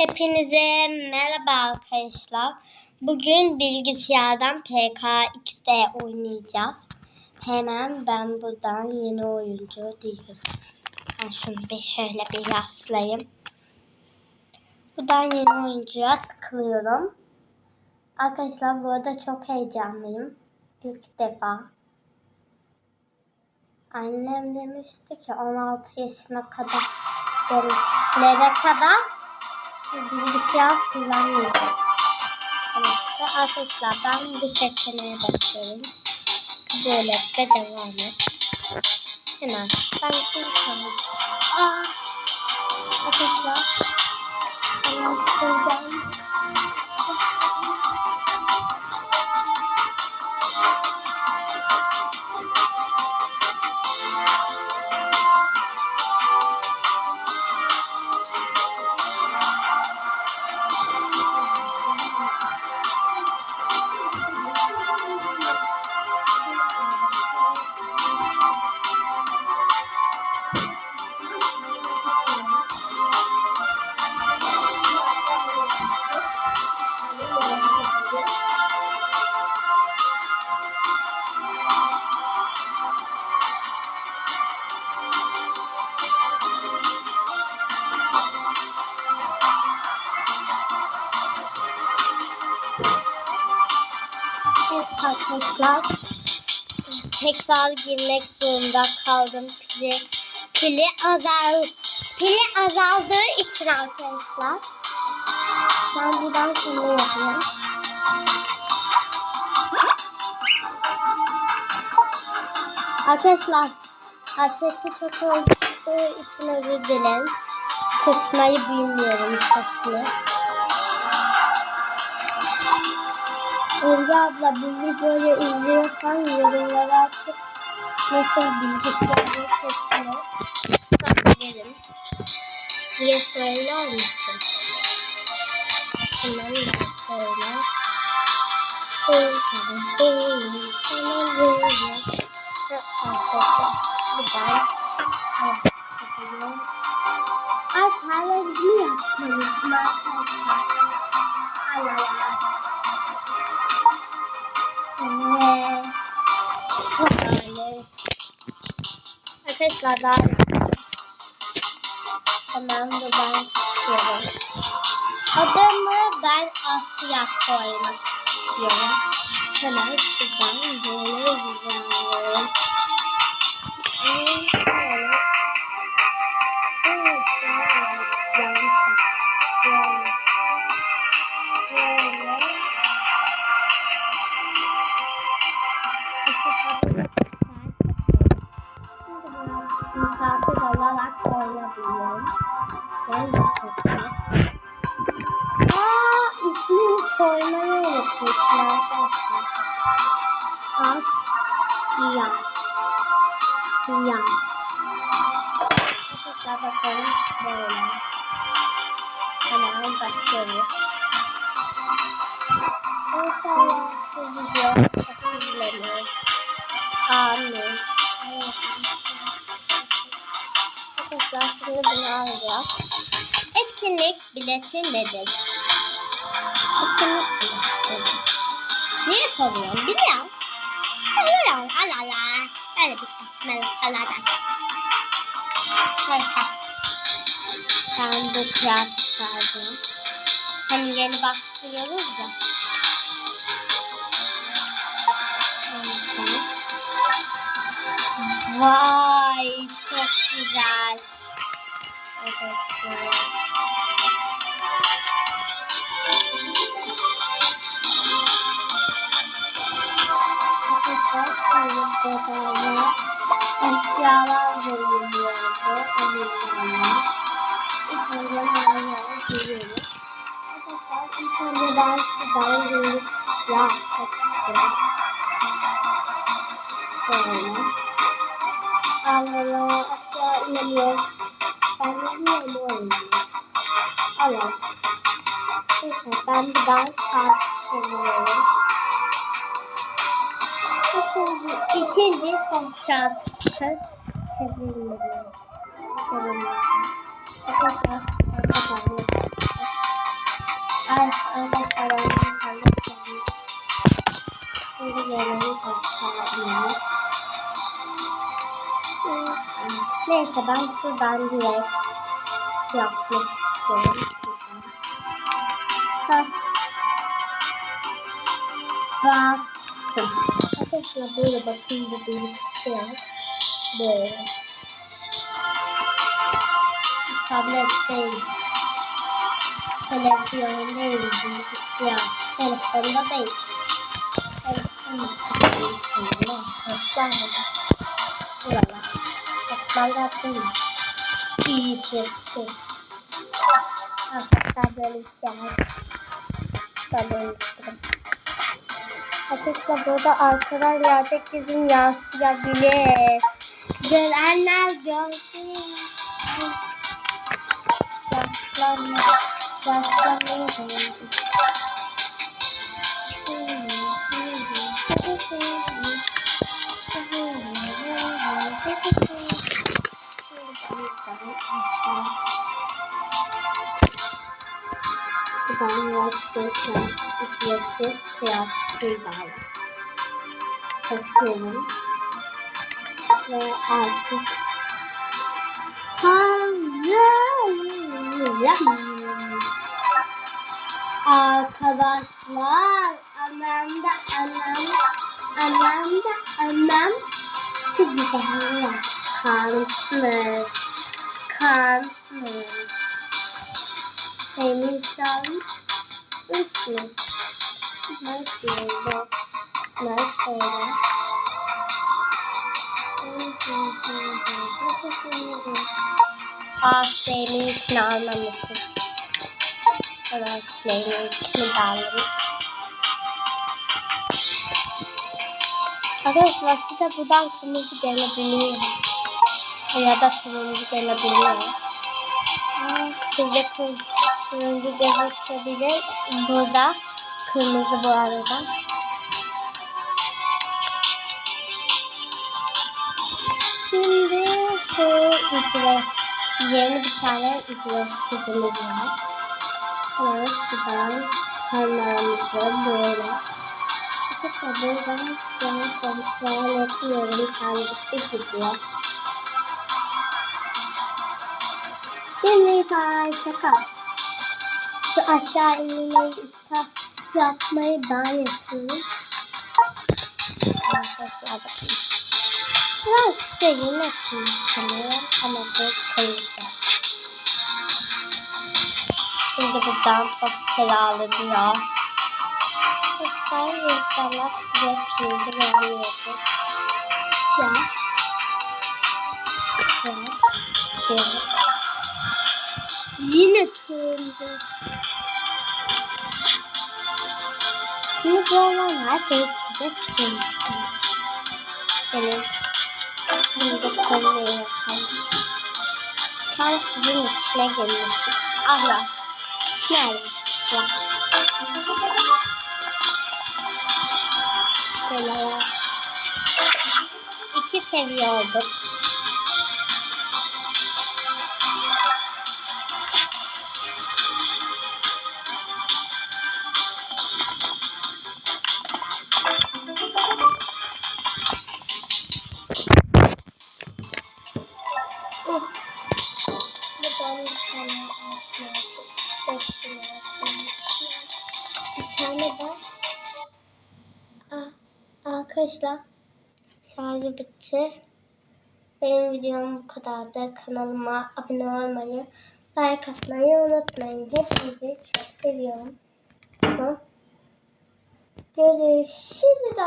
Hepinize merhaba arkadaşlar. Bugün bilgisayardan PKX'de oynayacağız. Hemen ben buradan yeni oyuncu diyorum. Ben şunu bir şöyle bir yaslayayım. Buradan yeni oyuncuya tıklıyorum. Arkadaşlar bu arada çok heyecanlıyım. İlk defa. Annem demişti ki 16 yaşına kadar gelene kadar bilgisayar kullanmayacağız. İşte arkadaşlar ben bu seçeneğe basıyorum. Et ve devam et. Hemen ben. Aa, arkadaşlar hemen arkadaşlar tekrar girmek zorunda kaldım pili pili azal pili azaldığı için arkadaşlar ben buradan şunu yapıyorum. Arkadaşlar sesi çok olduğu için özür dilerim. Kısmayı bilmiyorum sesini. Özge abla bu videoyu izliyorsan yorumları açıp nasıl bilgisayarın sesini kısabilirim diye söyler misin? Hemen söyle. Ay terlerini yapmalısın arkadaşlar. Ay ay ay. Ve şöyle. Arkadaşlar daha hemen buradan çıkıyorum. Adamı ben Asya koymak istiyorum. Hemen şuradan böyle güzel. Evet, oynayabiliyorum. Ben çok Aa, ismini koymayı unutmuşum arkadaşlar. Asya. Ya. Arkadaşlar bakalım böyle. Hemen başlıyoruz. İnşallah bu video çok izlenir. Amin. Arkadaşlar şimdi bunu alacağız. Etkinlik bileti nedir? Etkinlik bileti nedir? Niye soruyorum? Biliyorum. Soruyorum. Allah Allah. Böyle bir saçmalıklardan. Neyse. Ben bu kıyafet aldım. Hem yeni başlıyoruz da. Neyse. Arkadaşlar. Arkadaşlar şöyle detaylı eşyalar veriliyordu. Eminlerle. İlk önce hala görüyoruz. Arkadaşlar ilk önce ben şuradan günlük siyah istiyorum. Şöyle. Allah aşağı inemiyoruz. Ben bilmiyorum bu oyunu. Allah. Neyse ben bir daha kart çeviriyorum. İkinci, ikinci son çarpı çeviriyorum. Çeviriyorum. Neyse ben şuradan direkt yapmak istiyorum. Bas. Bastım. Arkadaşlar böyle bakın bu bilgisayar. Böyle. Tablet değil. Televizyon değil. Bilgisayar. Telefonda değil. Telefonda değil. Arkadaşlar Buralar. Batmanlar değil. İyice şey. Arkadaşlar böyle bir şey var. Böyle oluşturum. Arkadaşlar burada arkadan gerçek yüzüm yansıyabilir. Görenler görsün. Yaşlanma. Yaşlanmayı da Buradan başlarken ücretsiz kıyafetini bağlı. Basıyorum. Ve artık hazırım. Arkadaşlar anam da anam anam da anam çok güzel kansınız kansınız benim canım nasıl nasıl bu nasıl Ah benim için anlamışsınız. Evet, benim için bağlarım. Arkadaşlar size buradan kırmızı gelebiliyor. Ya da turuncu gelebiliyor. Size turuncu gözükebilir. Burada kırmızı bu arada. Şimdi şu ücret, yeni bir tane ücretsizimiz var. Hemen şuradan parmağımızı böyle. Arkadaşlar buradan an kontrol etmiyorum. Kendisi gidiyor. Bir Nisan şaka. Şu aşağı inmeyi üstte yapmayı ben yapıyorum. Arkadaşlar bakın. Biraz serin açayım ama bu kırmızı. Şimdi buradan posteri alacağız. Poster insanlar size kilidi vermiyordu. Yaz. Yaz. Yaz. Yine turuncu. Kırmızı olan her şey size turuncu. Benim şimdi konuyu yapalım. Kalbimizin içine girmişiz. Allah. Nerede? Bak. Böyle. İki seviye olduk. Arkadaşlar şarjı bitti. Benim videom bu kadardı. Kanalıma abone olmayı, like atmayı unutmayın. Hepinizi çok seviyorum. Tamam. Görüşürüz.